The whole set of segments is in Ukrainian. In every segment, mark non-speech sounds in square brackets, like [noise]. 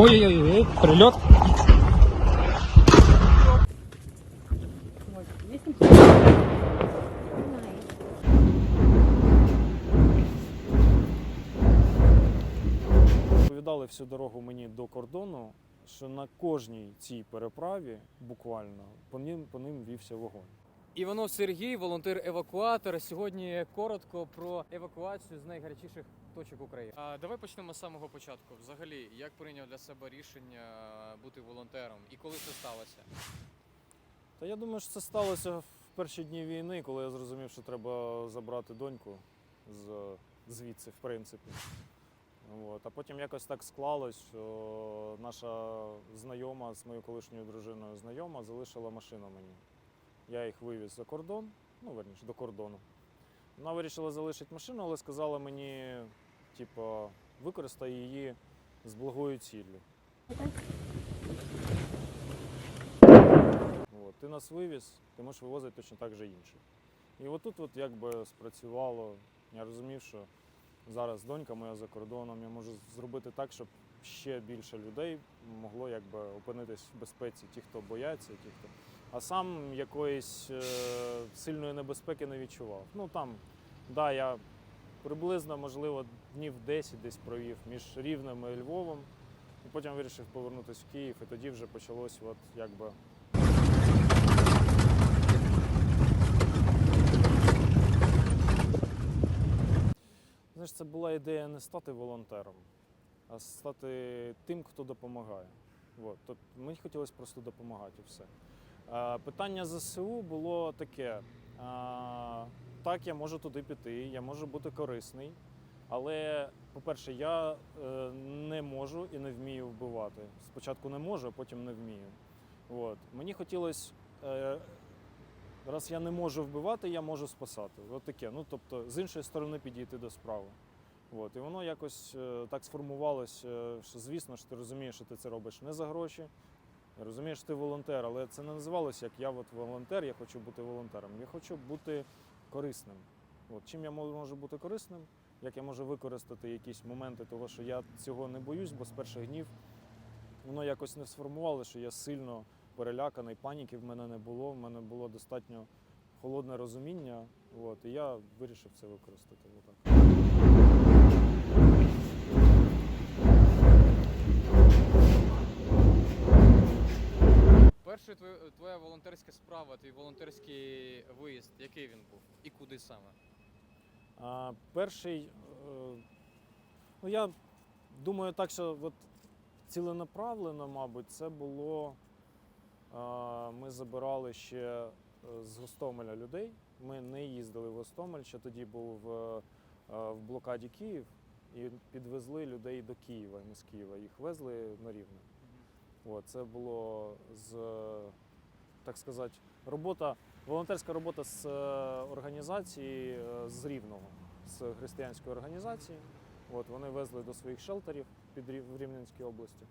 Ой-ой-ой, прильот. Повідали всю дорогу мені до кордону, що на кожній цій переправі буквально по ним, по ним вівся вогонь. Іванов Сергій, волонтер-евакуатор. Сьогодні коротко про евакуацію з найгарячіших точок України. А давай почнемо з самого початку. Взагалі, як прийняв для себе рішення бути волонтером і коли це сталося? Та я думаю, що це сталося в перші дні війни, коли я зрозумів, що треба забрати доньку з, звідси, в принципі. От. А потім якось так склалось, що наша знайома з моєю колишньою дружиною знайома залишила машину мені. Я їх вивіз за кордон, ну верніше, до кордону. Вона вирішила залишити машину, але сказала мені, типу, використай її з благою ціллю. От, ти нас вивіз, ти можеш вивозити точно так же інших. І отут от якби спрацювало. Я розумів, що зараз донька моя за кордоном, я можу зробити так, щоб ще більше людей могло якби опинитись в безпеці, ті, хто бояться, ті, хто. А сам якоїсь е, сильної небезпеки не відчував. Ну там, да, я приблизно, можливо, днів 10 десь провів між Рівнем і Львовом. І потім вирішив повернутися в Київ, і тоді вже почалось от якби Знаєш, це була ідея не стати волонтером, а стати тим, хто допомагає. От. Тобто мені хотілося просто допомагати і все. Е, Питання ЗСУ було таке: так, я можу туди піти, я можу бути корисний, але, по-перше, я е, не можу і не вмію вбивати. Спочатку не можу, а потім не вмію. От. Мені хотілося е, раз я не можу вбивати, я можу спасати. От таке. Ну тобто, з іншої сторони підійти до справи. От. І воно якось е, так сформувалось, е, що звісно ж ти розумієш, що ти це робиш не за гроші. Розумієш, ти волонтер, але це не називалося як я от волонтер, я хочу бути волонтером. Я хочу бути корисним. От. Чим я можу бути корисним? Як я можу використати якісь моменти того, що я цього не боюсь, бо з перших днів воно якось не сформувалося, що я сильно переляканий, паніки в мене не було. В мене було достатньо холодне розуміння. От, і я вирішив це використати. Отак. Перша твоя, волонтерська справа, твій волонтерський виїзд, який він був і куди саме? А, перший, е, ну я думаю, так, що от ціленаправлено, мабуть, це було. Ми забирали ще е, з Гостомеля людей. Ми не їздили в Гостомель, ще тоді був е, е, в блокаді Київ, і підвезли людей до Києва. Ми з Києва їх везли на рівне. От, це було з, е, так сказати, робота, волонтерська робота з е, організації е, з Рівного, з християнської організації. От, вони везли до своїх шелтерів під Рів- в Рівненській області.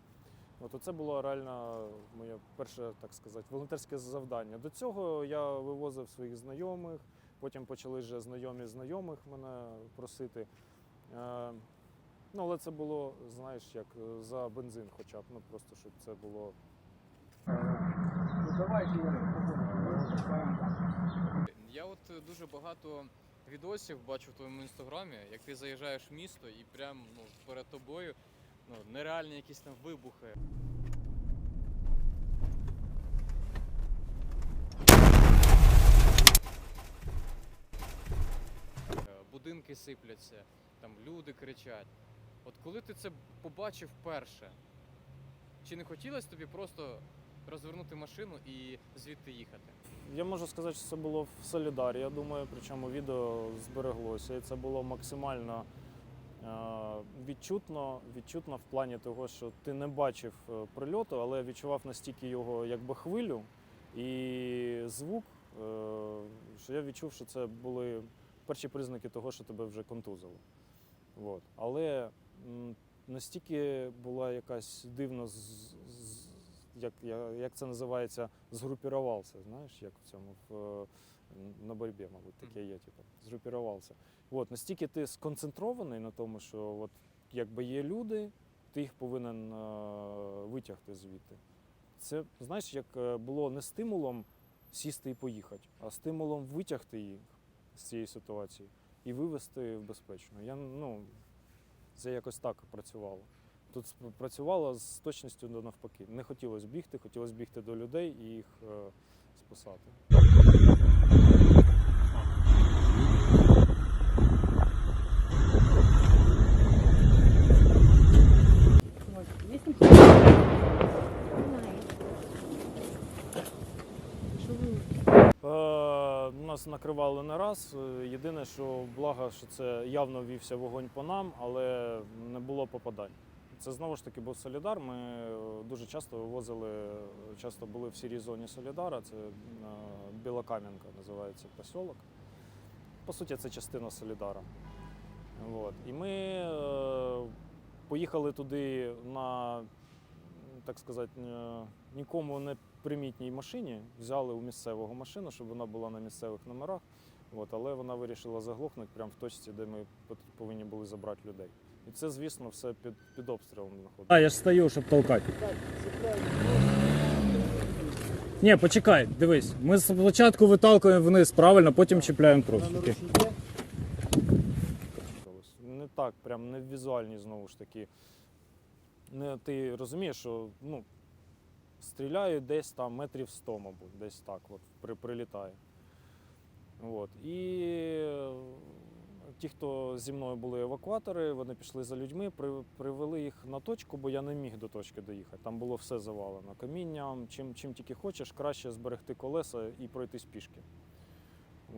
От це було реально моє перше, так сказати, волонтерське завдання. До цього я вивозив своїх знайомих, потім почали вже знайомі знайомих мене просити. Ну, але це було, знаєш, як е, за бензин хоча б, ну просто щоб це було. Я от е, дуже багато відосів бачу в твоєму інстаграмі, як ти заїжджаєш в місто і прям ну, перед тобою ну, нереальні якісь там вибухи. Е, Будинки сипляться, там люди кричать. От коли ти це побачив перше, чи не хотілося тобі просто розвернути машину і звідти їхати? Я можу сказати, що це було в Солідарі, я думаю, причому відео збереглося. І це було максимально е, відчутно, відчутно в плані того, що ти не бачив е, прильоту, але відчував настільки його якби хвилю і звук, е, що я відчув, що це були перші признаки того, що тебе вже контузило. От. Але настільки була якась дивна, з, з- як, я- як це називається, згрупірувався, знаєш, як в цьому в, на боротьбі, мабуть, таке є, типу, згрупірувався. От, настільки ти сконцентрований на тому, що от, якби є люди, ти їх повинен е, витягти звідти. Це, знаєш, як е, було не стимулом сісти і поїхати, а стимулом витягти їх з цієї ситуації і вивести в безпечно. Я, ну, це якось так працювало. Тут працювало з точністю до навпаки. Не хотілося бігти, хотілося бігти до людей і їх е, спасати. Вот. Есть никто? Знаю. Що ви? Е, нас накривали не раз. Е, Єдине, що благо, що це явно вівся вогонь по нам, але не було попадань. Це знову ж таки був Солідар. Ми е, дуже часто вивозили, часто були в сірій зоні Солідара. Це е, Білокам'янка називається посілок. По суті, це частина Солідара. От. І ми е, поїхали туди на, так сказати, е, нікому не примітній машині, взяли у місцевого машину, щоб вона була на місцевих номерах. От, але вона вирішила заглохнути прямо в точці, де ми повинні були забрати людей. І це, звісно, все під, під обстрілом знаходиться. А, я ж стою, щоб толкати. Ні, почекай, дивись. Ми спочатку виталкуємо вниз, правильно, потім чіпляємо тросики. Не так, прям не візуальні знову ж таки. Не, ти розумієш, що ну, стріляють десь там метрів 100, мабуть, десь так от, при, прилітає. От. І е, ті, хто зі мною були евакуатори, вони пішли за людьми, при, привели їх на точку, бо я не міг до точки доїхати. Там було все завалено. Камінням, чим, чим тільки хочеш, краще зберегти колеса і пройтись пішки.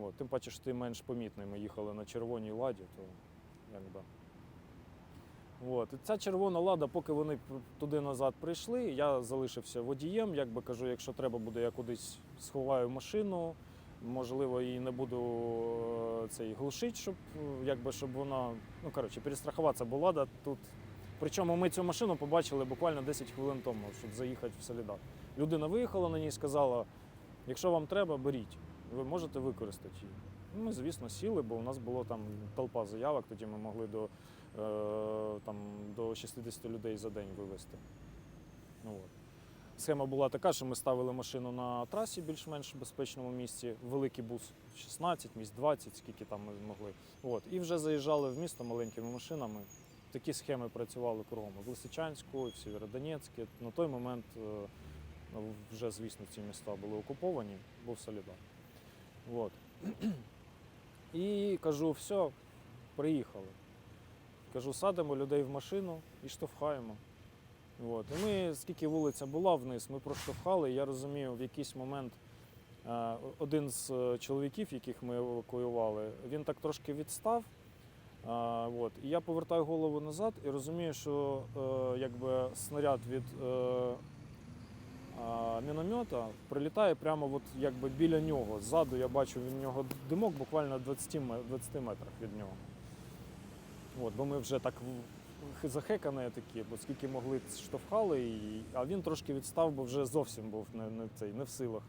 От. Тим паче, що ти менш помітний. Ми їхали на червоній ладі, то якби. От. І ця червона лада, поки вони туди назад прийшли, я залишився водієм. Якби кажу, якщо треба буде, я кудись сховаю машину. Можливо, її не буду е, цей глушити, щоб е, якби щоб вона. Ну коротше, перестрахуватися, бо лада тут. Причому ми цю машину побачили буквально 10 хвилин тому, щоб заїхати в Солідар. Людина виїхала на ній і сказала: якщо вам треба, беріть, ви можете використати її. Ну, Ми, звісно, сіли, бо у нас було там толпа заявок, тоді ми могли до, там, до 60 людей за день вивезти. Ну, от. Схема була така, що ми ставили машину на трасі більш-менш безпечному місці, великий бус 16, місць 20, скільки там ми змогли. От. І вже заїжджали в місто маленькими машинами. Такі схеми працювали кругом. В Лисичанську, в Сєвєродонецьку. На той момент е, ну, вже, звісно, ці міста були окуповані, був Солідар. От. [clears throat] І кажу, все, приїхали. Кажу, садимо людей в машину і штовхаємо. От. І ми, скільки вулиця була вниз, ми проштовхали. Я розумію, в якийсь момент е, один з е, чоловіків, яких ми евакуювали, він так трошки відстав. Е, от. І я повертаю голову назад і розумію, що якби снаряд від міномета прилітає прямо от, якби біля нього. Ззаду я бачу від нього димок буквально 20, ме- 20 метрах від нього. От, бо ми вже так захекані такі, бо скільки могли штовхали, і, а він трошки відстав, бо вже зовсім був не, не, цей, не в силах.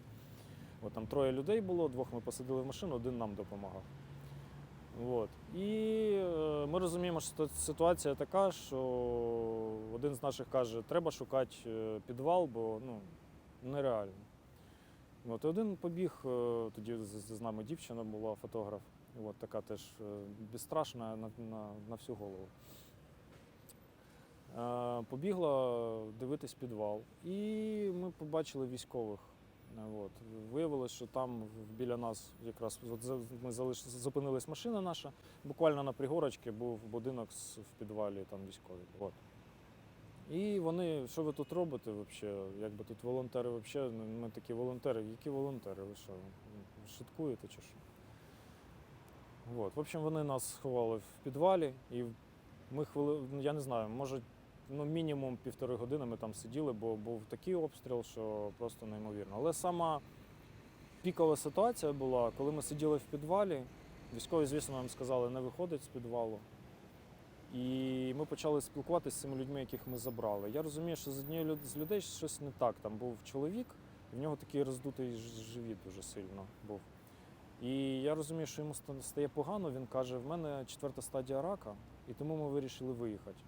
От, там троє людей було, двох ми посадили в машину, один нам допомагав. От. І е, ми розуміємо, що ситуація така, що один з наших каже, треба шукати е, підвал, бо ну, нереально. От, один побіг, е, тоді з нами дівчина була, фотограф, от, така теж е, безстрашна на, на, на всю голову. Е, Побігла дивитись підвал. І ми побачили військових. Е, От. Виявилось, що там біля нас якраз от ми залиш... зупинилась машина наша. Буквально на пригорочці був будинок в підвалі, там військові. От. І вони, що ви тут робите взагалі? Якби тут волонтери взагалі, ми такі волонтери. Які волонтери? Ви що? Шуткуєте чи що? От. В общем, вони нас сховали в підвалі, і ми хвили, я не знаю, може, ну, мінімум півтори години ми там сиділи, бо був такий обстріл, що просто неймовірно. Але сама пікова ситуація була, коли ми сиділи в підвалі. Військові, звісно, нам сказали, не виходить з підвалу. І ми почали спілкуватися з цими людьми, яких ми забрали. Я розумію, що з однією з людей щось не так. Там був чоловік, і в нього такий роздутий живіт дуже сильно був. І я розумію, що йому ста- стає погано. Він каже: в мене четверта стадія рака, і тому ми вирішили виїхати.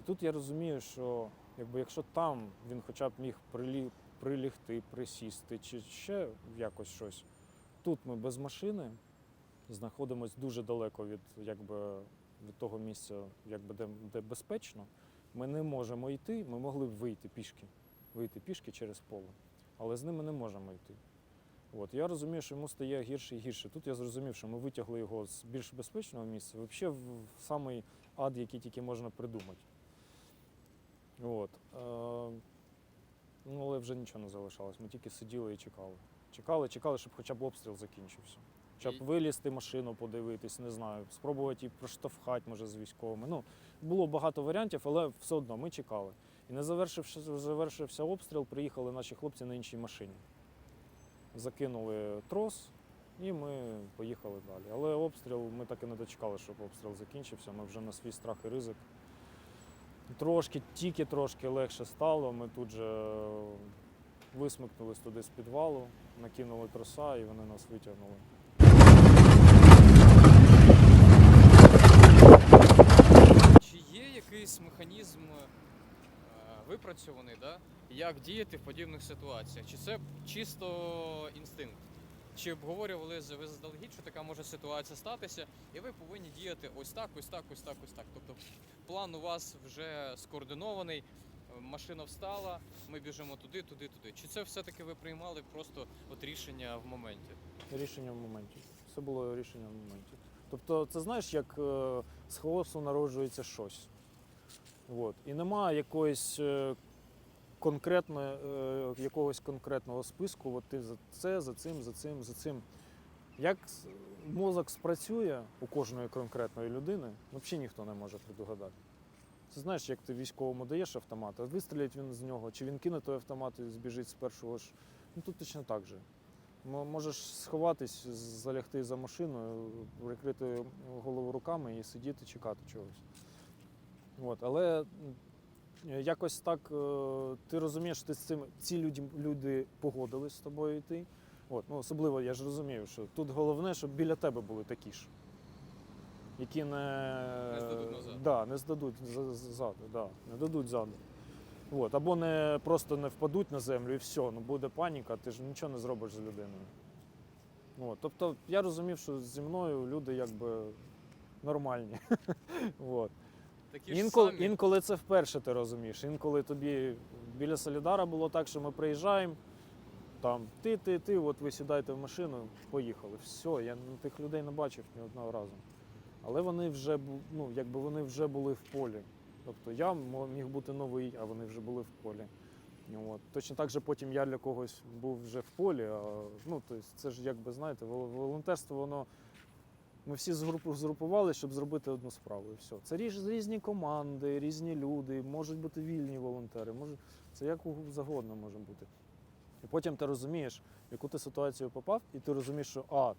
І тут я розумію, що якби якщо там він хоча б міг прилі, прилігти, присісти чи ще якось щось, тут ми без машини знаходимося дуже далеко від, якби, від того місця, якби, де, де безпечно. Ми не можемо йти, ми могли б вийти пішки, вийти пішки через поле, але з ними не можемо йти. От, я розумію, що йому стає гірше і гірше. Тут я зрозумів, що ми витягли його з більш безпечного місця, взагалі в самий ад, який тільки можна придумати. От. Е, ну, але вже нічого не залишалось. Ми тільки сиділи і чекали. Чекали, чекали, щоб хоча б обстріл закінчився. Щоб вилізти машину, подивитись, не знаю, спробувати її проштовхати, може, з військовими. Ну, було багато варіантів, але все одно ми чекали. І не завершивши, завершився обстріл, приїхали наші хлопці на іншій машині. Закинули трос, і ми поїхали далі. Але обстріл ми так і не дочекали, щоб обстріл закінчився. Ми вже на свій страх і ризик. Трошки, тільки трошки легше стало. Ми тут же висмикнулись туди з підвалу, накинули троса і вони нас витягнули. Чи є якийсь механізм е, випрацьований, да? Як діяти в подібних ситуаціях? Чи це чисто інстинкт? Чи обговорювали ви заздалегідь, що така може ситуація статися, і ви повинні діяти ось так, ось так, ось так, ось так. Тобто план у вас вже скоординований, е, машина встала, ми біжимо туди, туди, туди. Чи це все-таки ви приймали просто от рішення в моменті? Рішення в моменті. Все було рішення в моменті. Тобто, це знаєш, як е, з хаосу народжується щось. От. І немає якоїсь конкретної, е, якогось конкретного списку, от ти за це, за цим, за цим, за цим. Як мозок спрацює у кожної конкретної людини, взагалі ніхто не може предугадати. Це знаєш, як ти військовому даєш автомат, а вистрілить він з нього, чи він кине той автомат і збіжить з першого ж. Ну тут точно так же. Можеш сховатись, залягти за машиною, прикрити голову руками і сидіти, чекати чогось. От, але якось так е, ти розумієш, що ти з цим ці люди, люди погодились з тобою йти. От, ну, особливо я ж розумію, що тут головне, щоб біля тебе були такі ж. Які не, Не здадуть назад. Да, не здадуть за- за- ззаду, да, не дадуть ззаду. От, або не просто не впадуть на землю і все, ну буде паніка, ти ж нічого не зробиш з людиною. От, тобто я розумів, що зі мною люди якби нормальні. [laughs] От. Такі ж Інколи, самі. інколи це вперше ти розумієш. Інколи тобі біля Солідара було так, що ми приїжджаємо, там ти, ти, ти, от ви сідаєте в машину, поїхали. Все, я тих людей не бачив ні одного разу. Але вони вже ну, якби вони вже були в полі. Тобто я міг бути новий, а вони вже були в полі. От. Точно так же потім я для когось був вже в полі. А, ну, тобто це ж якби знаєте, волонтерство, воно. Ми всі згрупували, щоб зробити одну справу. І все. Це різ- різні команди, різні люди, можуть бути вільні волонтери, може, це як завгодно може бути. І потім ти розумієш, в яку ти ситуацію попав, і ти розумієш, що А,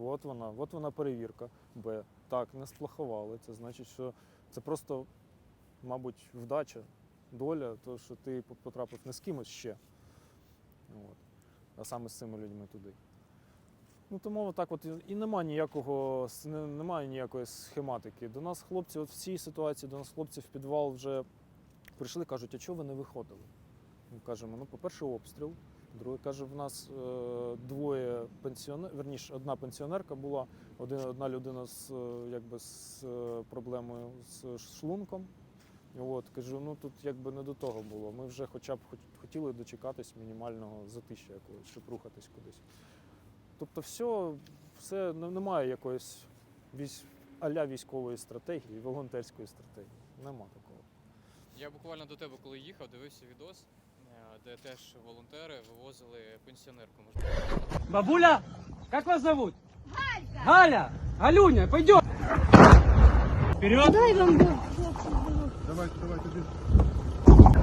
от вона, от вона перевірка. Б. Так, не сплохували. Це значить, що це просто, мабуть, вдача, доля, то, що ти потрапив не з кимось ще. От. А саме з цими людьми туди. Ну тому так от і- і нема ніякого немає ніякої схематики. До нас хлопці, от в цій ситуації, до нас хлопці в підвал вже прийшли, кажуть, а чого ви не виходили? Ми кажемо, ну, по-перше, обстріл. Друге, каже, в нас е, двоє пенсіонерів, верніше, одна пенсіонерка була, один, одна людина з, е, якби, з е, проблемою з шлунком. От, кажу, ну тут якби не до того було. Ми вже хоча б хотіли дочекатись мінімального затища якогось, щоб рухатись кудись. Тобто, все, все немає якоїсь військ, аля військової стратегії, волонтерської стратегії. Нема такого. Я буквально до тебе, коли їхав, дивився відос, е, де теж волонтери вивозили пенсіонерку. Бабуля, как вас зовут? Галька. Галя, Галюня, пойдем. Вперед. Дай вам Бог. Давайте, давайте, бежим.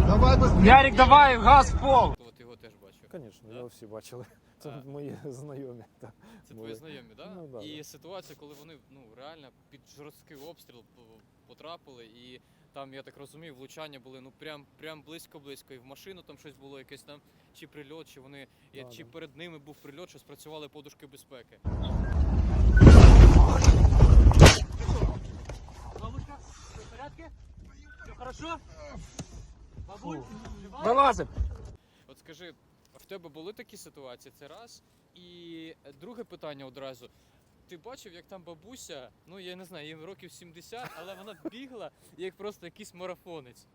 Давай. Ярик, давай, газ в пол. От його теж бачив. Звісно, його всі бачили. Це А. мої [laughs] знайомі. так. Це твої знайомі, да? Ну, да, і да. ситуація, коли вони ну реально під жорсткий обстріл потрапили, і там, я так розумію, влучання були ну прям прям близько-близько. І в машину там щось було, якесь там чи прильот, чи вони Да, чи да. перед ними був прильот, що спрацювали подушки безпеки. Бабушка, все в порядке? Все хорошо? Бабуль, вылазим. От скажи, в тебе були такі ситуації? Це раз. І друге питання одразу. Ти бачив, як там бабуся, ну я не знаю, їй років 70, але вона бігла як просто якийсь марафонець.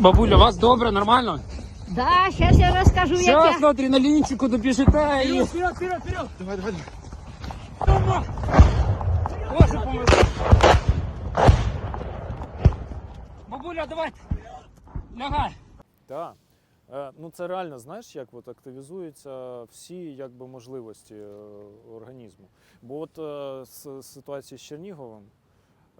Бабуля, у вас добре, нормально? Да, сейчас я расскажу, як Сейчас я... на адреналинчику добежите и... Давай, давай, давай. Боже. Бабуля, давай. Лягай. Так. Е, Ну це реально, знаєш, як от активізуються всі якби, можливості е, організму. Бо от е, з ситуації з Черніговим,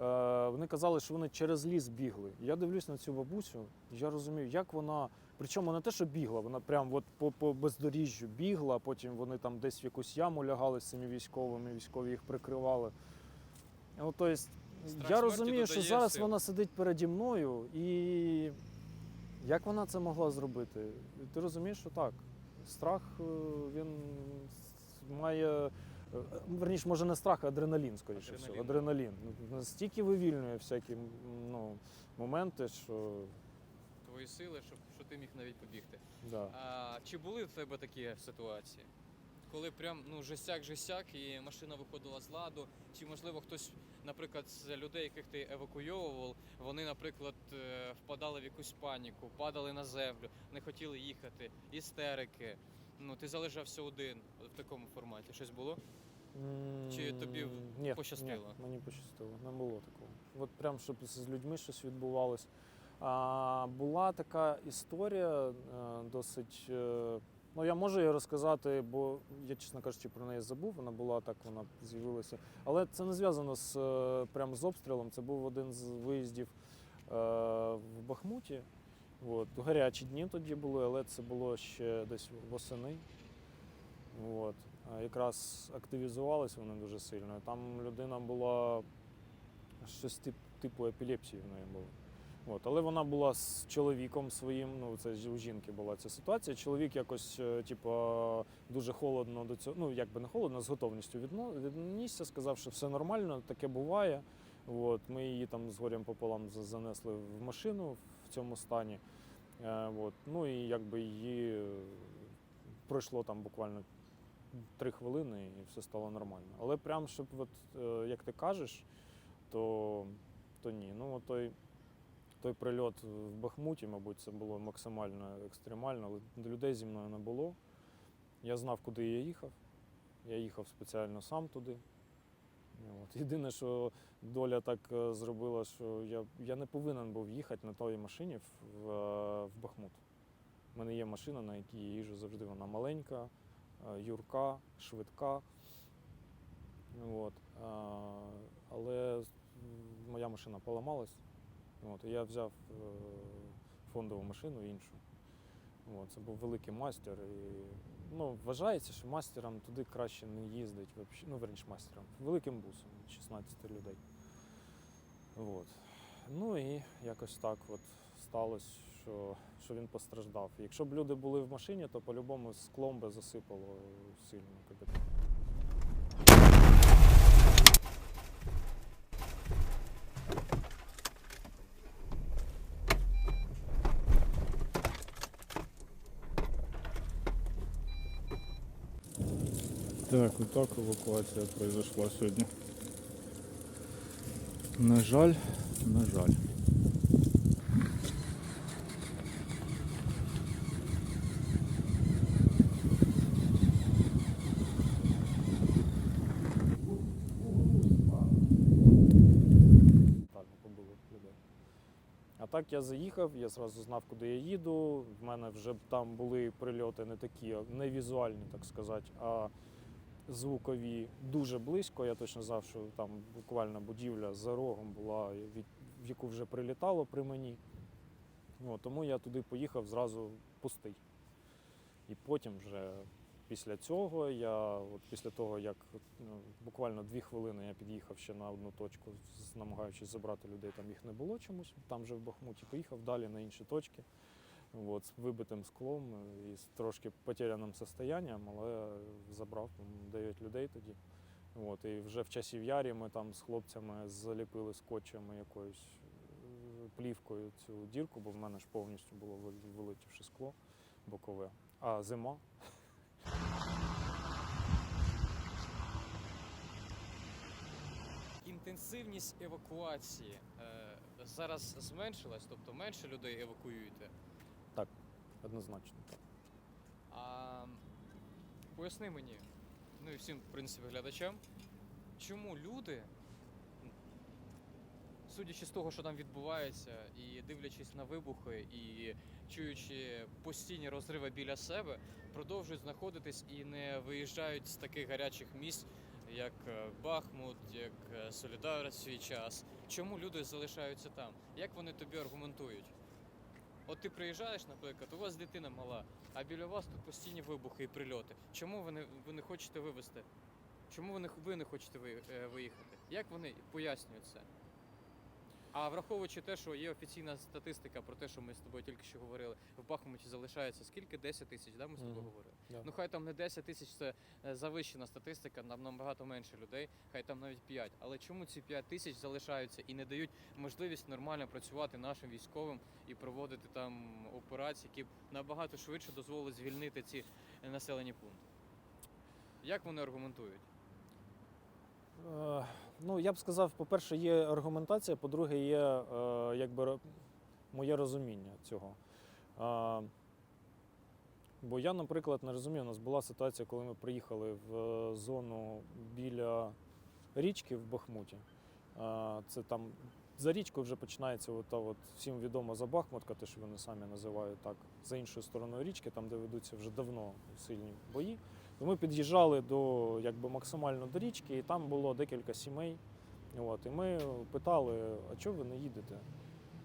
е, вони казали, що вони через ліс бігли. Я дивлюсь на цю бабусю, я розумію, як вона. Причому не те, що бігла, вона прям от по, по бездоріжжю бігла, потім вони там десь в якусь яму лягали з цими військовими, військові їх прикривали. Ну, тобто, я розумію, що зараз сил. вона сидить переді мною і як вона це могла зробити? Ти розумієш, що так. Страх е, він має. Верніш, Верніше, може, не страх, а адреналін, скоріше. Адреналін. Адреналін. Настільки вивільнює всякі ну, моменти, що. Твої сили, щоб що ти міг навіть побігти. Да. А чи були в тебе такі ситуації? Коли прям ну жестяк-жестяк і машина виходила з ладу, чи можливо хтось, наприклад, з людей, яких ти евакуйовував, вони, наприклад, е, впадали в якусь паніку, падали на землю, не хотіли їхати, істерики. Ну, ти залишався один в такому форматі. Щось було? Чи тобі ні, пощастило? Ні, мені пощастило, не було такого. От прям щоб з людьми щось відбувалось. А, була така історія е, досить. Ну, я можу її розказати, бо я, чесно кажучи, про неї забув. Вона була так, вона з'явилася. Але це не зв'язано з е, прям з обстрілом. Це був один з виїздів е, в Бахмуті. От. Гарячі дні тоді були, але це було ще десь восени. От. Якраз активізувалися вони дуже сильно. Там людина була щось тип, типу епілепсії в неї було. От. Але вона була з чоловіком своїм, ну це у жінки була ця ситуація. Чоловік якось, е, типу, дуже холодно до цього, ну якби не холодно, з готовністю віднісся, сказав, що все нормально, таке буває. От. Ми її там з горем пополам занесли в машину в цьому стані. Е, от. Ну і якби її е, пройшло там буквально три хвилини і все стало нормально. Але прям, щоб, от, е, як ти кажеш, то, то ні. Ну, той, той прильот в Бахмуті, мабуть, це було максимально екстремально, людей зі мною не було. Я знав, куди я їхав. Я їхав спеціально сам туди. От. Єдине, що доля так е, зробила, що я, я не повинен був їхати на тій машині в, е, в Бахмут. У мене є машина, на якій я їжджу завжди. Вона маленька, е, юрка, швидка. От. Але моя машина поламалась. От, я взяв е, фондову машину іншу. От, це був великий мастер. І, ну, вважається, що мастерам туди краще не їздить. Ну, верніше мастерам. Великим бусом, 16 людей. От. Ну і якось так от сталося, що, що він постраждав. Якщо б люди були в машині, то по-любому склом би засипало сильно Так, вот так эвакуация произошла сегодня. На жаль, на жаль. Людей. А так я заїхав, я зразу знав, куди я їду. В мене вже там були прильоти не такі, не візуальні, так сказати, а звукові дуже близько. Я точно знав, що там буквально будівля за рогом була, в яку вже прилітало при мені. От, тому я туди поїхав зразу пустий. І потім вже після цього я, от після того, як ну, буквально дві хвилини я під'їхав ще на одну точку, намагаючись забрати людей, там їх не було чомусь, там же в Бахмуті, поїхав далі на інші точки. От, з вибитим склом і з трошки потеряним состоянням, але забрав 9 людей тоді. От, і вже в часів ярі ми там з хлопцями заліпили скотчем якоюсь е, плівкою цю дірку, бо в мене ж повністю було вилетівши скло бокове. А зима. Інтенсивність евакуації е, зараз зменшилась, тобто менше людей евакуюєте. Однозначно. А поясни мені, ну і всім, в принципі, глядачам, чому люди, судячи з того, що там відбувається, і дивлячись на вибухи, і чуючи постійні розриви біля себе, продовжують знаходитись і не виїжджають з таких гарячих місць, як е, Бахмут, як е, Солідар свій час. Чому люди залишаються там? Як вони тобі аргументують? От ти приїжджаєш, наприклад, у вас дитина мала, а біля вас тут постійні вибухи і прильоти. Чому ви не, ви не хочете вивезти? Чому ви не, ви не хочете е, виїхати? Як вони пояснюють це? А враховуючи те, що є офіційна статистика про те, що ми з тобою тільки що говорили, в Бахмуті залишається скільки? 10 тисяч, да, ми з тобою Мгм. говорили? Да. Ну хай там не 10 тисяч це е, завищена статистика, нам набагато менше людей, хай там навіть 5. Але чому ці 5 тисяч залишаються і не дають можливість нормально працювати нашим військовим і проводити там операції, які б набагато швидше дозволили звільнити ці е, населені пункти? Як вони аргументують? Ну, я б сказав, по-перше, є аргументація, по-друге, є е, якби моє розуміння цього. Е, бо я, наприклад, не розумію, у нас була ситуація, коли ми приїхали в е, зону біля річки в Бахмуті. Е, це там за річкою вже починається от, та от, всім відомо за Бахмутка, те, що вони самі називають так, за іншою стороною річки, там, де ведуться вже давно сильні бої. Ми під'їжджали до якби максимально до річки, і там було декілька сімей. От, і ми питали, а чого ви не їдете?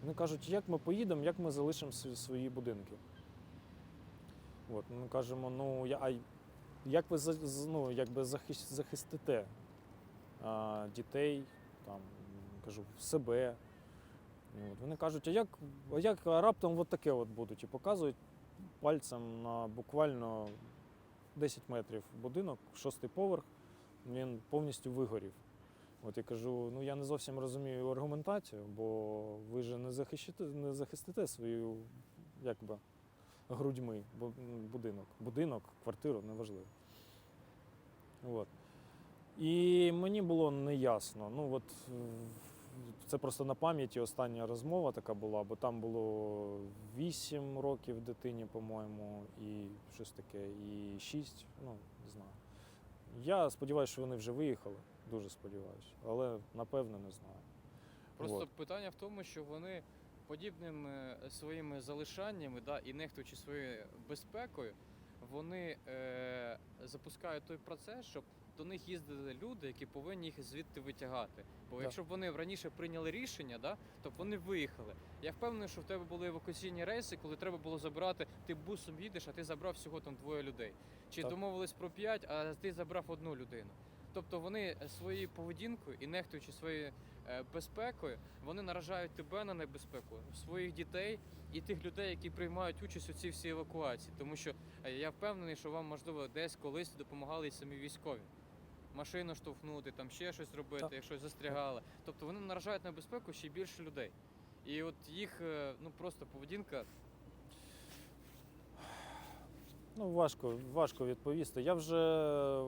Вони кажуть, як ми поїдемо, як ми залишимо свої будинки. От, ми кажемо, ну а як ви ну, якби захис- захистите а, дітей, там, кажу, себе. От, вони кажуть, а як, а як раптом от таке от будуть? І показують пальцем на буквально 10 метрів будинок, шостий поверх, він повністю вигорів. От я кажу, ну я не зовсім розумію аргументацію, бо ви ж не захистите, не захистите свою якби, грудьми будинок. Будинок, квартиру, неважливо. От. І мені було неясно. Ну, от, це просто на пам'яті остання розмова така була, бо там було 8 років дитині, по-моєму, і щось таке, і 6, ну, не знаю. Я сподіваюся, що вони вже виїхали, дуже сподіваюся, але напевно не знаю. Просто Вот. питання в тому, що вони подібними своїми залишаннями да, і нехтуючи своєю безпекою, вони е, запускають той процес, щоб до них їздили люди, які повинні їх звідти витягати. Бо Так. якщо б вони раніше прийняли рішення, да, то б вони виїхали. Я впевнений, що в тебе були евакуаційні рейси, коли треба було забрати, ти бусом їдеш, а ти забрав всього там двоє людей. Чи Так. домовились про п'ять, а ти забрав одну людину. Тобто вони своєю поведінкою і нехтуючи своєю е, безпекою, вони наражають тебе на небезпеку, своїх дітей і тих людей, які приймають участь у цій всій евакуації. Тому що е, я впевнений, що вам можливо десь колись допомагали і самі військові. Машину штовхнути, там ще щось робити, Так. якщо застрягали. Тобто вони наражають на безпеку ще більше людей. І от їх е, ну просто поведінка Ну, важко, важко відповісти. Я вже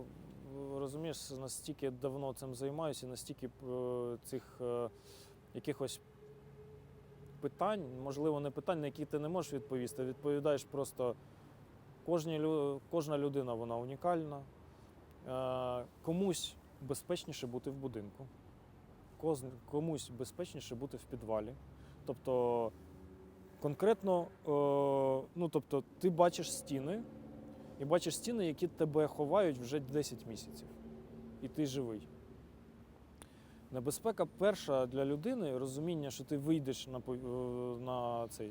розумієш, настільки давно цим займаюся, настільки е, цих е, якихось питань, можливо, не питань, на які ти не можеш відповісти. Відповідаєш просто кожній, лю- кожна людина вона унікальна. Е, комусь безпечніше бути в будинку, комусь безпечніше бути в підвалі. Тобто конкретно, ну тобто, ти бачиш стіни, і бачиш стіни, які тебе ховають вже 10 місяців, і ти живий. Небезпека перша для людини розуміння, що ти вийдеш на, е, на, цей,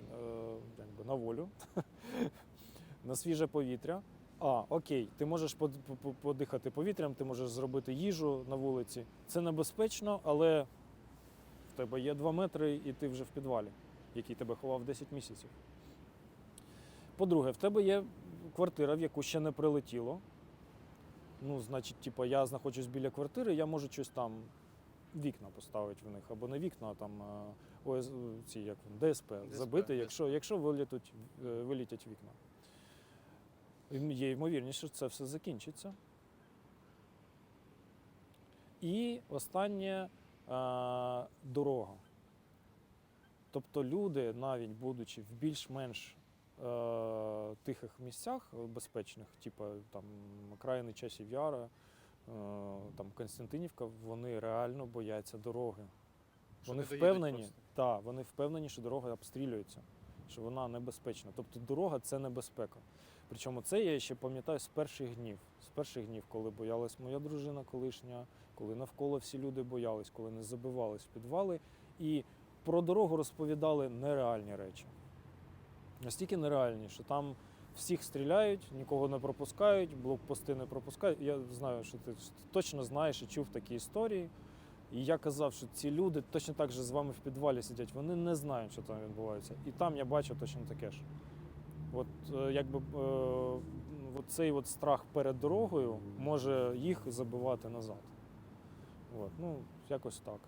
е, на волю, [laughs] на свіже повітря. А, окей, ти можеш под- по- по- подихати повітрям, ти можеш зробити їжу на вулиці. Це небезпечно, але в тебе є 2 метри, і ти вже в підвалі який тебе ховав 10 місяців. По-друге, в тебе є квартира, в яку ще не прилетіло. Ну, значить, типу, я знаходжусь біля квартири, я можу щось там вікна поставити в них, або не вікна, а там е, ОС, ці, як, вони, ДСП, забити, ДСП. якщо, якщо вилітуть, е, вилітять вікна. Є ймовірність, що це все закінчиться. І останнє е, дорога. Тобто люди, навіть будучи в більш-менш е, тихих місцях безпечних, типу там окраїни часів Яра, е, там Константинівка, вони реально бояться дороги. Що вони не впевнені, просто. та, вони впевнені, що дорога обстрілюється, що вона небезпечна. Тобто дорога це небезпека. Причому це я ще пам'ятаю з перших днів. З перших днів, коли боялась моя дружина колишня, коли навколо всі люди боялись, коли не забивались в підвали. І про дорогу розповідали нереальні речі. Настільки нереальні, що там всіх стріляють, нікого не пропускають, блокпости не пропускають. Я знаю, що ти точно знаєш і чув такі історії. І я казав, що ці люди точно так же з вами в підвалі сидять, вони не знають, що там відбувається. І там я бачу точно таке ж. От е, якби е, от цей от страх перед дорогою може їх забивати назад. От, ну, якось так.